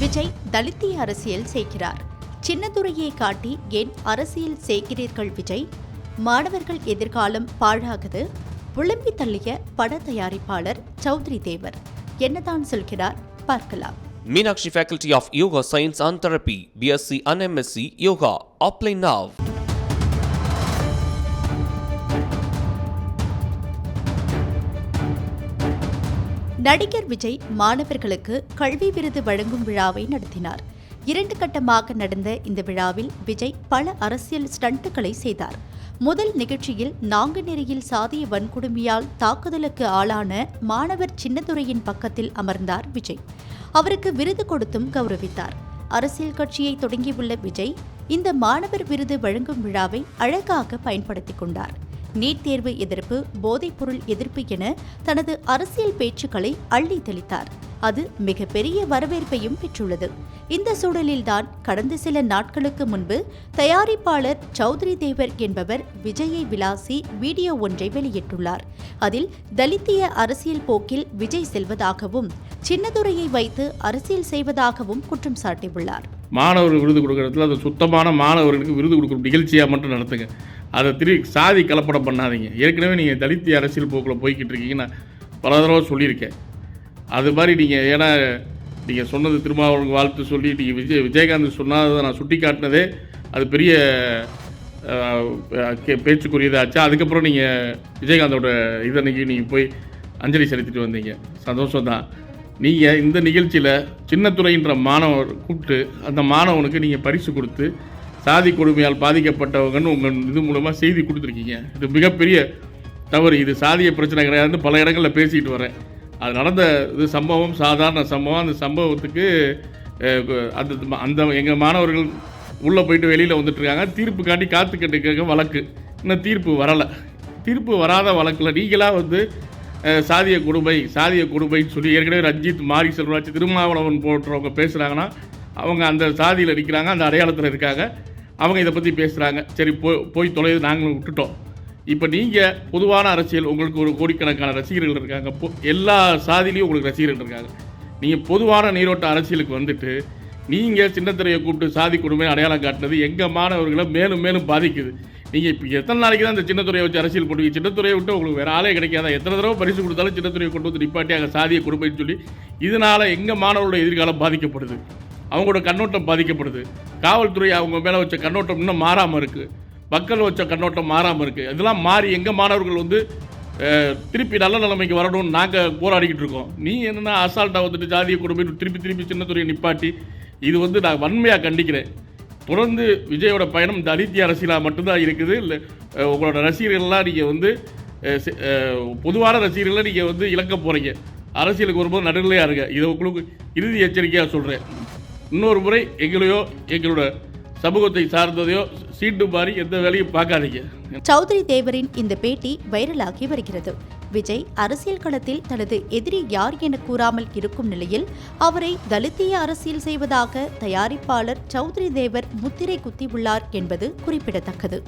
விஜய் தலித்திய அரசியல் சேர்க்கிறார் சின்னதுரையை காட்டி ஏன் அரசியல் சேர்க்கிறீர்கள் விஜய்? மாணவர்கள் எதிர்காலம் பாழாகுது. புலம்பி தள்ளிய பட தயாரிப்பாளர் சௌத்ரி தேவர் என்னதான் சொல்கிறார் பார்க்கலாம். Meenakshi faculty of yoga science and therapy BSc and MSc yoga offline now நடிகர் விஜய் மாணவர்களுக்கு கல்வி விருது வழங்கும் விழாவை நடத்தினார். இரண்டு கட்டமாக நடந்த இந்த விழாவில் விஜய் பல அரசியல் ஸ்டண்ட்டுகளை செய்தார். முதல் நிகழ்ச்சியில் நாங்குநெறியில் சாதிய வன்கொடுமையால் தாக்குதலுக்கு ஆளான மாணவர் சின்னதுரையின் பக்கத்தில் அமர்ந்தார் விஜய். அவருக்கு விருது கொடுத்தும் கௌரவித்தார். அரசியல் கட்சியை தொடங்கியுள்ள விஜய் இந்த மாணவர் விருது வழங்கும் விழாவை அழகாக பயன்படுத்திக் கொண்டார். நீட் தேர்வு எதிர்ப்பு போதைப்பொருள் எதிர்ப்பு என தனது அரசியல் பேச்சுக்களை அள்ளி தெளித்தார். அது மிகப்பெரிய வரவேற்பையும் பெற்றுள்ளது. இந்த சூழலில்தான் கடந்த சில நாட்களுக்கு முன்பு தயாரிப்பாளர் சௌத்ரி தேவர் என்பவர் விஜயை விலாசி வீடியோ ஒன்றை வெளியிட்டுள்ளார். அதில் தலித்திய அரசியல் போக்கில் விஜய் செல்வதாகவும் சின்னதுரையை வைத்து அரசியல் செய்வதாகவும் குற்றம் சாட்டியுள்ளார். மாணவர் விருது கொடுக்குறதுல அது சுத்தமான மாணவர்களுக்கு விருது கொடுக்குற நிகழ்ச்சியாக மட்டும் நடத்துங்க. அதை திரு சாதி கலப்படம் பண்ணாதீங்க. ஏற்கனவே நீங்கள் தலித்திய அரசியல் போக்கில் போய்கிட்டு இருக்கீங்க நான் பல தடவை சொல்லியிருக்கேன். அது மாதிரி நீங்கள் ஏன்னா நீங்கள் சொன்னது திருமாவளவனுக்கு வாழ்த்து சொல்லி நீங்கள் விஜய் விஜயகாந்த் சொன்னதை நான் சுட்டி காட்டினதே அது பெரிய பேச்சுக்குரியதாச்சு அதுக்கப்புறம் நீங்கள் விஜயகாந்தோட இதன்னைக்கு நீங்கள் போய் அஞ்சலி செலுத்திட்டு வந்தீங்க. சந்தோஷம் தான் நீங்கள் இந்த நிகழ்ச்சியில் சின்னத்துறைன்ற மாணவர் கூப்பிட்டு அந்த மாணவனுக்கு நீங்கள் பரிசு கொடுத்து சாதி கொடுமையால் பாதிக்கப்பட்டவங்கன்னு உங்கள் இது மூலமாக செய்தி கொடுத்துருக்கீங்க. இது மிகப்பெரிய தவறு. இது சாதிய பிரச்சனை கிடையாதுன்னு பல இடங்களில் பேசிக்கிட்டு வரேன். அது நடந்த இது சம்பவம் சாதாரண சம்பவம். அந்த சம்பவத்துக்கு அந்த அந்த எங்கள் மாணவர்கள் உள்ளே போயிட்டு வெளியில் வந்துட்டுருக்காங்க தீர்ப்பு காட்டி காத்துக்கிட்டு இருக்க வழக்கு. இன்னும் தீர்ப்பு வரலை. தீர்ப்பு வராத வழக்கில் நீங்களாக வந்து சாதிய கொடுமை சாதிய கொடுமைன்னு சொல்லி ஏற்கனவே ரஞ்சித் மாரி செல்வராஜ் திருமாவளவன் போன்றவங்க பேசுகிறாங்கன்னா அவங்க அந்த சாதியில் இருக்கிறாங்க அந்த அடையாளத்தில் இருக்காங்க. அவங்க இதை பற்றி பேசுகிறாங்க சரி போய் போய் தொலைது நாங்களும் விட்டுட்டோம். இப்போ நீங்கள் பொதுவான அரசியல் உங்களுக்கு ஒரு கோடிக்கணக்கான ரசிகர்கள் இருக்காங்க. பொ எல்லா சாதியிலையும் உங்களுக்கு ரசிகர்கள் இருக்காங்க. நீங்கள் பொதுவான நீரோட்ட அரசியலுக்கு வந்துட்டு நீங்கள் சின்னத்திரையை கூப்பிட்டு சாதி கொடுமை அடையாளம் காட்டினது எங்கள் மாணவர்களை மேலும் மேலும் பாதிக்குது. நீங்கள் இப்போ எத்தனை நாளைக்கு தான் இந்த சின்னத்துறையை வச்சு அரசியல் போடுவீங்க சின்னத்துறையை விட்டு உங்களுக்கு வேறு ஆளே கிடைக்காதா? எத்தனை தடவை பரிசு கொடுத்தாலும் சின்னத்துறையை கொண்டு வந்து நிப்பாட்டி அங்கே சாதியை கொடுப்பேன்னு சொல்லி இதனால் எங்கள் மாணவர்களோட எதிர்காலம் பாதிக்கப்படுது. அவங்களோட கண்ணோட்டம் பாதிக்கப்படுது. காவல்துறை அவங்க மேலே வச்ச கண்ணோட்டம் இன்னும் மாறாமல் இருக்குது மக்கள் வச்ச கண்ணோட்டம் மாறாமல் இருக்குது இதெல்லாம் மாறி எங்கள் மாணவர்கள் வந்து திருப்பி நல்ல நிலைமைக்கு வரணும்னு நாங்கள் போராடிக்கிட்டு இருக்கோம். நீ என்னென்னா அசால்ட்டாக வந்துட்டு ஜாதியை குடும்பம் திருப்பி திருப்பி சின்னத்துறையை நிப்பாட்டி இது வந்து நான் வன்மையாக கண்டிக்கிறேன். தொடர்ந்து விஜயோட பயணம் இந்த அதித்திய அரசியலாக மட்டும்தான் இருக்குது. இல்லை உங்களோட ரசிகர்கள்லாம் நீங்கள் வந்து பொதுவான ரசிகர்களை நீங்கள் வந்து இழக்க போகிறீங்க அரசியலுக்கு வரும்போது நடுநிலையாக இருங்க. இதை உங்களுக்கு இறுதி எச்சரிக்கையாக சொல்கிறேன் இன்னொரு முறை எங்களையோ எங்களோட சமூகத்தை சார்ந்ததையோ சீட்டு மாறி எந்த வேலையும் பார்க்காதீங்க. சௌத்ரி தேவரின் இந்த பேட்டி வைரலாகி வருகிறது. விஜய் அரசியல் களத்தில் தனது எதிரி யார் என கூறாமல் இருக்கும் நிலையில் அவரை தலித்திய அரசியல் செய்வதாக தயாரிப்பாளர் சௌத்ரி தேவர் முத்திரை குத்தியுள்ளார் என்பது குறிப்பிடத்தக்கது.